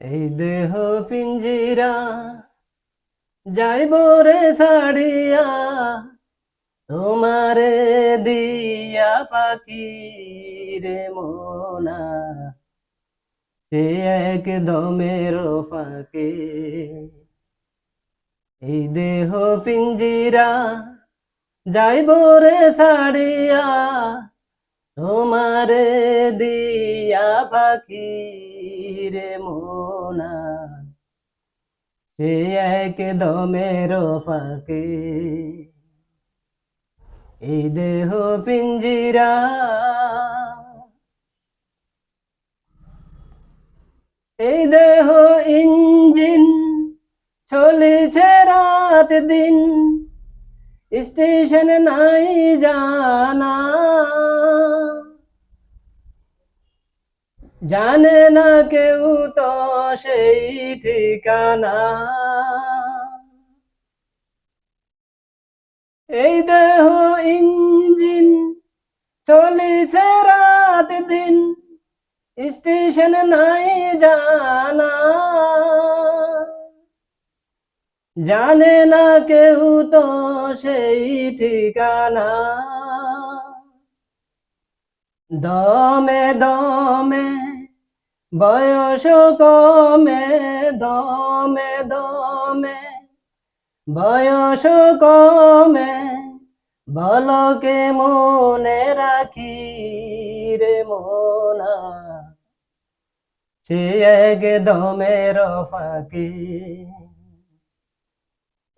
এই দেহ পিঞ্জিরা, যাইব রে ছাড়িয়া, তোমারে দিয়া পাখি রে মোনা। সে এক দমের ফাঁকে। এই দেহ পিঞ্জিরা, যাইব রে ছাড়িয়া তোমারে দিয়া পাখি রে মোনা। সে এক দমের ফাঁকে এই দেহ পিঞ্জিরা। এই দেহ ইঞ্জিন চলেছে রাত দিন। স্টেশন নাই জানা। জানে না কেউ তো সেই ঠিকানা। এই দেহ ইঞ্জিন চলেছে রাত দিন, স্টেশন নাই জানা। জানে না কেউ তো সেই ঠিকানা। দমে দমে বয়স কমে, দমে দমে। বয়স কমে বলকে মনে রাখি রে মোনা। সে এক দমের ফাঁকে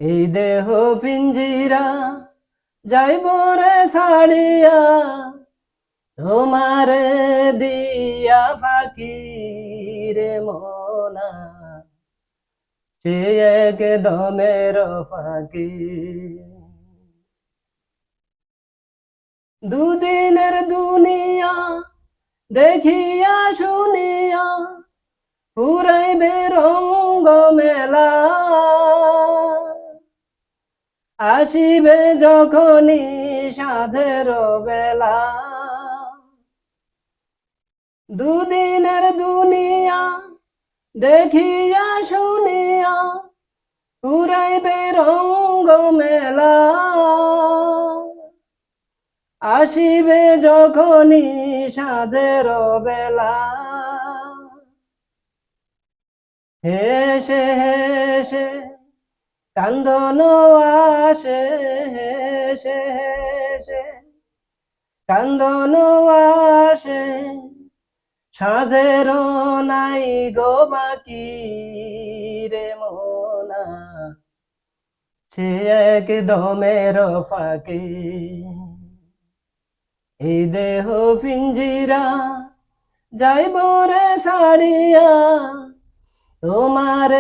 এই দেহ পিঞ্জিরা, যাইব রে ছাড়িয়া। তোমার দিয়া ফাঁকি রে মোনা। সে এক দমের ফাঁকি দুদিনের দুনিয়া দেখিয়া শুনিয়া পুরাইবে রঙ্গ মেলা। আসিবে যখনই সাঁঝের বেলা। দুদিনের দুনিয়া দেখিয়া শুনিয়া পুরাইবে রঙ্গ মেলা। আসিবে যখনই সাজের বেলা। হেসে হেসে কান্দন আসে, হেসে হেসে কান্দন আসে। সাজের নাই গো বাকি রে মোনা। সে এক দমের ফাঁকে। এই দেহ পিঞ্জিরা যাইব রে সারিয়া তোমার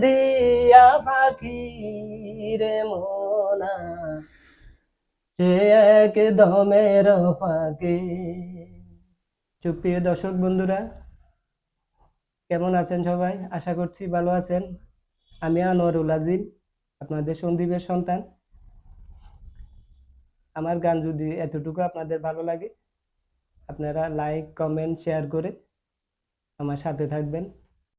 দিয়া পাখি রে মোনা। সে এক দমের ফাঁকে। সুপ্রিয় দর্শক বন্ধুরা, কেমন আছেন সবাই? আশা করছি ভালো আছেন। আমি আনোয়ারুল আজিম, আপনাদের সন্দীপের সন্তান। আমার গান যদি এতটুকু আপনাদের ভালো লাগে, আপনারা লাইক কমেন্ট শেয়ার করে আমার সাথে থাকবেন।